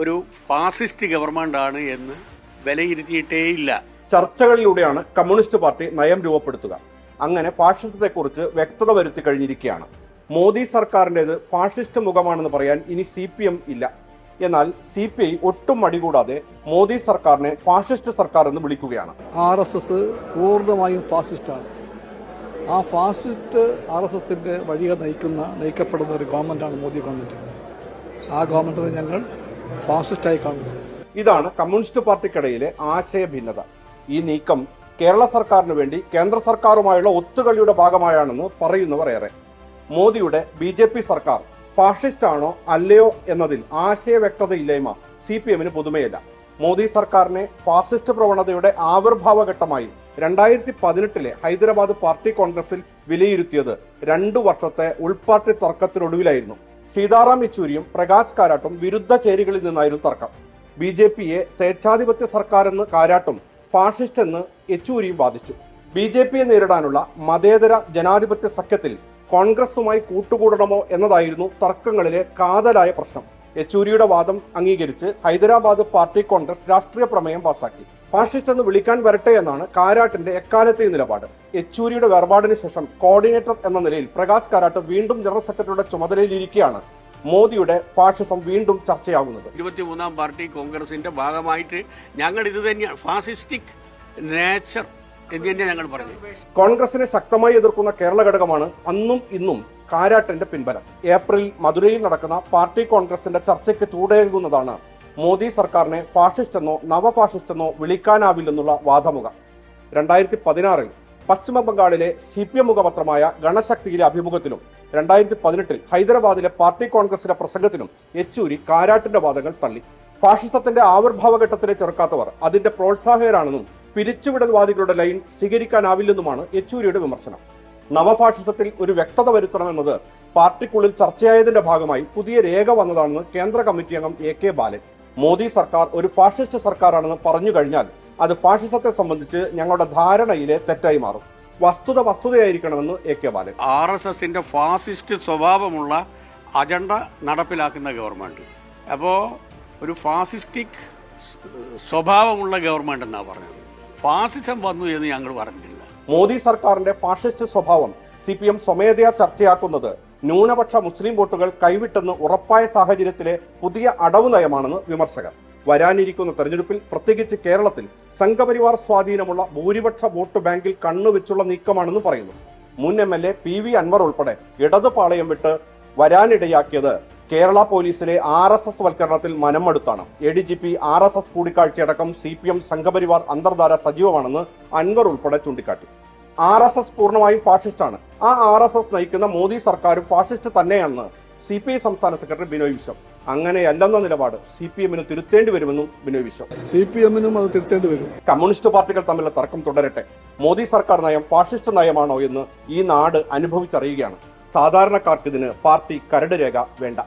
ഒരു ഫാസിസ്റ്റ് ഗവൺമെന്റാണ് എന്ന് വിലയിരുത്തിയിട്ടേയില്ല ചർച്ചകളിലൂടെയാണ് കമ്മ്യൂണിസ്റ്റ് പാർട്ടി നയം രൂപപ്പെടുത്തുക. അങ്ങനെ ഫാഷിസത്തെക്കുറിച്ച് വ്യക്തത വരുത്തി കഴിഞ്ഞിരിക്കുകയാണ്. മോദി സർക്കാരിന്റെത് ഫാഷിസ്റ്റ് മുഖമാണെന്ന് പറയാൻ ഇനി സി പി എം ഇല്ല. എന്നാൽ സി പി ഐ ഒട്ടും മടികൂടാതെ മോദി സർക്കാരിനെ ഫാഷിസ്റ്റ് സർക്കാർ എന്ന് വിളിക്കുകയാണ്. ആർ എസ് എസ് പൂർണമായും ഫാസിസ്റ്റാണ് ആ ഫാസിസ്റ്റ് ആർ എസ് എസിന്റെ വഴിയെ നയിക്കുന്ന നയിക്കപ്പെടുന്ന ഒരു ഗവൺമെന്റാണ് മോദി ഗവൺമെന്റ് ആ ഗവൺമെന്റിനെ ഞങ്ങൾ ഫാസിസ്റ്റായി കാണുന്നത് ഇതാണ് കമ്മ്യൂണിസ്റ്റ് പാർട്ടിക്കിടയിലെ ആശയ ഭിന്നത. ഈ നീക്കം കേരള സർക്കാരിന് വേണ്ടി കേന്ദ്ര സർക്കാരുമായുള്ള ഒത്തുകളിയുടെ ഭാഗമായാണെന്ന് പറയുന്നവർ ഏറെ. മോദിയുടെ ബി ജെ പി സർക്കാർ ഫാഷിസ്റ്റ് ആണോ അല്ലയോ എന്നതിൽ ആശയ വ്യക്തതയില്ലായ്മ സി പി എമ്മിന് പുതുമയല്ല. മോദി സർക്കാരിനെ ഫാസിസ്റ്റ് പ്രവണതയുടെ ആവിർഭാവ ഘട്ടമായി രണ്ടായിരത്തി പതിനെട്ടിലെ ഹൈദരാബാദ് പാർട്ടി കോൺഗ്രസിൽ വിലയിരുത്തിയത് രണ്ടു വർഷത്തെ ഉൾപാർട്ടി തർക്കത്തിനൊടുവിലായിരുന്നു. സീതാറാം യെച്ചൂരിയും പ്രകാശ് കാരാട്ടും വിരുദ്ധ ചേരികളിൽ നിന്നായിരുന്നു തർക്കം. ബി ജെ പിയെ സ്വേച്ഛാധിപത്യ സർക്കാരെന്ന് കാരാട്ടും ഫാഷിസ്റ്റ് എന്ന് യെച്ചൂരിയും വാദിച്ചു. ബി ജെ പിയെ നേരിടാനുള്ള മതേതര ജനാധിപത്യ സഖ്യത്തിൽ കോൺഗ്രസുമായി കൂട്ടുകൂടണമോ എന്നതായിരുന്നു തർക്കങ്ങളിലെ കാതലായ പ്രശ്നം. യെച്ചൂരിയുടെ വാദം അംഗീകരിച്ച് ഹൈദരാബാദ് പാർട്ടി കോൺഗ്രസ് രാഷ്ട്രീയ പ്രമേയം പാസാക്കി. ഫാഷിസ്റ്റ് എന്ന് വിളിക്കാൻ വരട്ടെ എന്നാണ് കാരാട്ടിന്റെ എക്കാലത്തെയും നിലപാട്. യെച്ചൂരിയുടെ വേർപാടിന് ശേഷം കോർഡിനേറ്റർ എന്ന നിലയിൽ പ്രകാശ് കാരാട്ട് വീണ്ടും ജനറൽ സെക്രട്ടറിയുടെ ചുമതലയിലിരിക്കുകയാണ് മോദിയുടെ ഫാഷിസം വീണ്ടും ചർച്ചയാകുന്നത് ഇരുപത്തിമൂന്നാം പാർട്ടി കോൺഗ്രസിന്റെ ഭാഗമായിട്ട് ഞങ്ങൾ ഇത് തന്നെയാണ് ഫാസിസ്റ്റിക് നേച്ചർ എന്ന് തന്നെ ഞങ്ങൾ പറഞ്ഞു കോൺഗ്രസിനെ ശക്തമായി എതിർക്കുന്ന കേരള ഘടകമാണ് അന്നും ഇന്നും കാരാട്ടിന്റെ പിൻബലം. ഏപ്രിൽ മധുരയിൽ നടക്കുന്ന പാർട്ടി കോൺഗ്രസിന്റെ ചർച്ചയ്ക്ക് ചൂടേകുന്നതാണ് മോദി സർക്കാരിനെ ഫാഷിസ്റ്റ് എന്നോ നവഫാഷിസ്റ്റ് എന്നോ വിളിക്കാനാവില്ലെന്നുള്ള വാദമുഖം. രണ്ടായിരത്തി പതിനാറിൽ പശ്ചിമ ബംഗാളിലെ സി പി എം മുഖപത്രമായ ഗണശക്തിയിലെ അഭിമുഖത്തിലും രണ്ടായിരത്തി പതിനെട്ടിൽ ഹൈദരാബാദിലെ പാർട്ടി കോൺഗ്രസിന്റെ പ്രസംഗത്തിലും യെച്ചൂരി കാരാട്ടിന്റെ വാദങ്ങൾ തള്ളി. ഫാഷിസത്തിന്റെ ആവിർഭാവഘട്ടത്തിലെ ചെറുക്കാത്തവർ അതിന്റെ പ്രോത്സാഹകരാണെന്നും പിരിച്ചുവിടൽവാദികളുടെ ലൈൻ സ്വീകരിക്കാനാവില്ലെന്നുമാണ് യെച്ചൂരിയുടെ വിമർശനം. നവഫാഷിസത്തിൽ ഒരു വ്യക്തത വരുത്തണമെന്നത് പാർട്ടിക്കുള്ളിൽ ചർച്ചയായതിന്റെ ഭാഗമായി പുതിയ രേഖ വന്നതാണെന്ന് കേന്ദ്ര കമ്മിറ്റി അംഗം എ കെ ബാലൻ. മോദി സർക്കാർ ഒരു ഫാഷിസ്റ്റ് സർക്കാരാണെന്ന് പറഞ്ഞു കഴിഞ്ഞാൽ അത് ഫാഷിസത്തെ സംബന്ധിച്ച് ഞങ്ങളുടെ ധാരണയിലെ തെറ്റായി മാറും. വസ്തുത വസ്തുതയായിരിക്കണമെന്ന് A K Balan. R S എസിന്റെ ഫാസിസ്റ്റ് സ്വഭാവമുള്ള അജണ്ട നടപ്പിലാക്കുന്ന ഗവൺമെന്റ്. അപ്പോൾ ഒരു ഫാസിസ്റ്റിക് സ്വഭാവമുള്ള ഗവൺമെന്റ് എന്നാണ് പറഞ്ഞത്. ഫാസിസം വന്നു എന്ന് ഞങ്ങൾ പറഞ്ഞിട്ടില്ല. മോദി സർക്കാരിന്റെ ഫാഷിസ്റ്റ് സ്വഭാവം സി പി എം സ്വമേധയാ ചർച്ചയാക്കുന്നത്. ന്യൂനപക്ഷ മുസ്ലിം വോട്ടുകൾ കൈവിട്ടെന്ന് ഉറപ്പായ സാഹചര്യത്തിലെ പുതിയ അടവ് നയമാണെന്ന് വിമർശകർ. വരാനിരിക്കുന്ന തെരഞ്ഞെടുപ്പിൽ പ്രത്യേകിച്ച് കേരളത്തിൽ സംഘപരിവാർ സ്വാധീനമുള്ള ഭൂരിപക്ഷ വോട്ട് ബാങ്കിൽ കണ്ണുവെച്ചുള്ള നീക്കമാണെന്ന് പറയുന്നു. മുൻ M L A P V Anvar ഉൾപ്പെടെ ഇടതുപാളയം വിട്ട് വരാനിടയാക്കിയത് കേരള പോലീസിലെ ആർ എസ് എസ് വൽക്കരണത്തിൽ മനമടുത്താണ്. A D G P R S S കൂടിക്കാഴ്ചയടക്കം C P M Sangh Parivar അന്തർധാര സജീവമാണെന്ന് അൻവർ ഉൾപ്പെടെ ചൂണ്ടിക്കാട്ടി. ആർ എസ് എസ് പൂർണമായും ഫാഷിസ്റ്റാണ്. ആ ആർ എസ് എസ് നയിക്കുന്ന മോദി സർക്കാരും ഫാഷിസ്റ്റ് തന്നെയാണെന്ന് സി പി ഐ സംസ്ഥാന സെക്രട്ടറി ബിനോയ് വിശ്വം. അങ്ങനെയല്ലെന്ന നിലപാട് സി പി എമ്മിന് തിരുത്തേണ്ടി വരുമെന്നും ബിനോയ് വിശ്വം. സി പി എമ്മിനും അത് തിരുത്തേണ്ടി വരും. കമ്മ്യൂണിസ്റ്റ് പാർട്ടികൾ തമ്മിലുള്ള തർക്കം തുടരട്ടെ. മോദി സർക്കാർ നയം ഫാഷിസ്റ്റ് നയമാണോ എന്ന് ഈ നാട് അനുഭവിച്ചറിയുകയാണ്. സാധാരണക്കാർക്ക് ഇതിന് പാർട്ടി കരട് രേഖ വേണ്ട.